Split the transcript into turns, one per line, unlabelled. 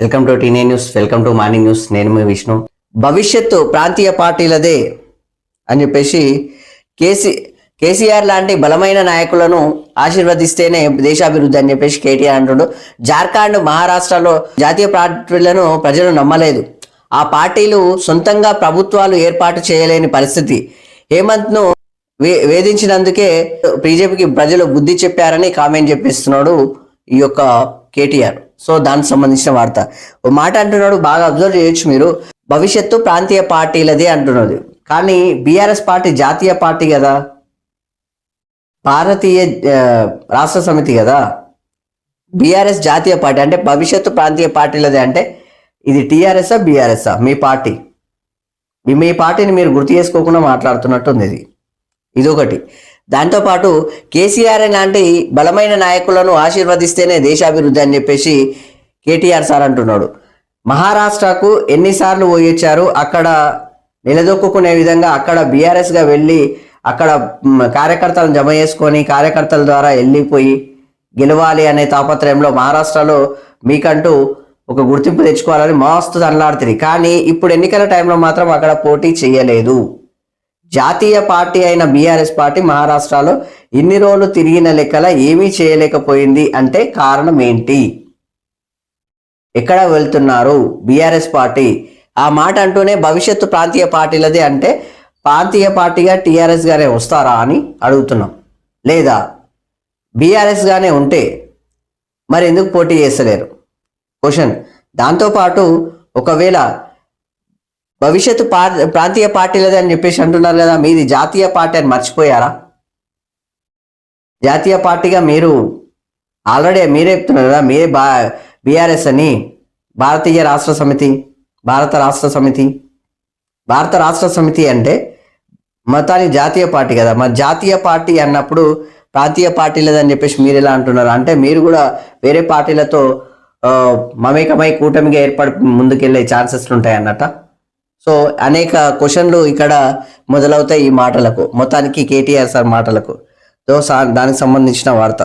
Welcome to టీనే news welcome to morning news. నేను మీ విష్ణు. భవిష్యత్తు ప్రాంతీయ పార్టీలదే అని చెప్పేసి కేసీ కేసీఆర్ లాంటి బలమైన నాయకులను ఆశీర్వదిస్తేనే దేశాభివృద్ధి అని చెప్పేసి కేటీఆర్ అంటుడు. జార్ఖండ్ మహారాష్ట్రలో జాతీయ పార్టీలను ప్రజలు నమ్మలేదు. ఆ పార్టీలు సొంతంగా ప్రభుత్వాలు ఏర్పాటు చేయలేని పరిస్థితి. హేమంత్ను వే వేధించినందుకే బీజేపీకి ప్రజలు బుద్ధి చెప్పారని కామెంట్ చెప్పిస్తున్నాడు ఈ యొక్క కేటీఆర్. సో దానికి సంబంధించిన వార్త. ఓ మాట అంటున్నాడు బాగా అబ్జర్వ్ చేయొచ్చు మీరు. భవిష్యత్తు ప్రాంతీయ పార్టీలదే అంటున్నది. కానీ బీఆర్ఎస్ పార్టీ జాతీయ పార్టీ కదా? భారతీయ రాష్ట్ర సమితి కదా? బీఆర్ఎస్ జాతీయ పార్టీ అంటే భవిష్యత్తు ప్రాంతీయ పార్టీలదే అంటే ఇది టీఆర్ఎస్ఆ బీఆర్ఎస్ఆ మీ పార్టీ. మీ మీ పార్టీని మీరు గుర్తు చేసుకోకుండా మాట్లాడుతున్నట్టుంది ఇది. ఇదొకటి. దాంతోపాటు కేసీఆర్ లాంటి బలమైన నాయకులను ఆశీర్వదిస్తేనే దేశాభివృద్ధి అని చెప్పేసి కేటీఆర్ సార్ అంటున్నాడు. మహారాష్ట్రకు ఎన్నిసార్లు పోయొచ్చారు అక్కడ నిలదొక్కునే విధంగా అక్కడ బీఆర్ఎస్గా వెళ్ళి అక్కడ కార్యకర్తలను జమ చేసుకొని కార్యకర్తల ద్వారా వెళ్ళిపోయి గెలవాలి అనే తాపత్రయంలో మహారాష్ట్రలో మీకంటూ ఒక గుర్తింపు తెచ్చుకోవాలని మస్తు తనలాడుతుంది. కానీ ఇప్పుడు ఎన్నికల టైంలో మాత్రం అక్కడ పోటీ చేయలేదు. జాతీయ పార్టీ అయిన బీఆర్ఎస్ పార్టీ మహారాష్ట్రలో ఇన్ని రోజులు తిరిగిన లెక్కల ఏమీ చేయలేకపోయింది అంటే కారణం ఏంటి? ఎక్కడ వెళ్తున్నారు బీఆర్ఎస్ పార్టీ? ఆ మాట అంటూనే భవిష్యత్తు ప్రాంతీయ పార్టీలదే అంటే ప్రాంతీయ పార్టీగా టీఆర్ఎస్ గానే వస్తారా అని అడుగుతున్నాం. లేదా బీఆర్ఎస్ గానే ఉంటే మరి ఎందుకు పోటీ చేస్తలేరు? క్వశ్చన్. దాంతోపాటు ఒకవేళ భవిష్యత్తు పా ప్రాంతీయ పార్టీలదే అని చెప్పేసి అంటున్నారు కదా మీది జాతీయ పార్టీ అని మర్చిపోయారా? జాతీయ పార్టీగా మీరు ఆల్రెడీ మీరే చెప్తున్నారు కదా మీరే బా బీఆర్ఎస్ అని భారతీయ రాష్ట్ర సమితి భారత రాష్ట్ర సమితి. భారత రాష్ట్ర సమితి అంటే మతానికి జాతీయ పార్టీ కదా. మరి జాతీయ పార్టీ అన్నప్పుడు ప్రాంతీయ పార్టీ లేదని చెప్పేసి మీరు ఎలా అంటున్నారు? అంటే మీరు కూడా వేరే పార్టీలతో మమేకమై కూటమిగా ఏర్పడి ముందుకెళ్ళే ఛాన్సెస్ ఉంటాయి అన్నట్ట సో అనేక క్వశ్చన్లు ఇక్కడ మొదలవుతాయి ఈ మాటలకు. మొత్తానికి కేటీఆర్ సార్ మాటలకు. సో దానికి సంబంధించిన వార్త.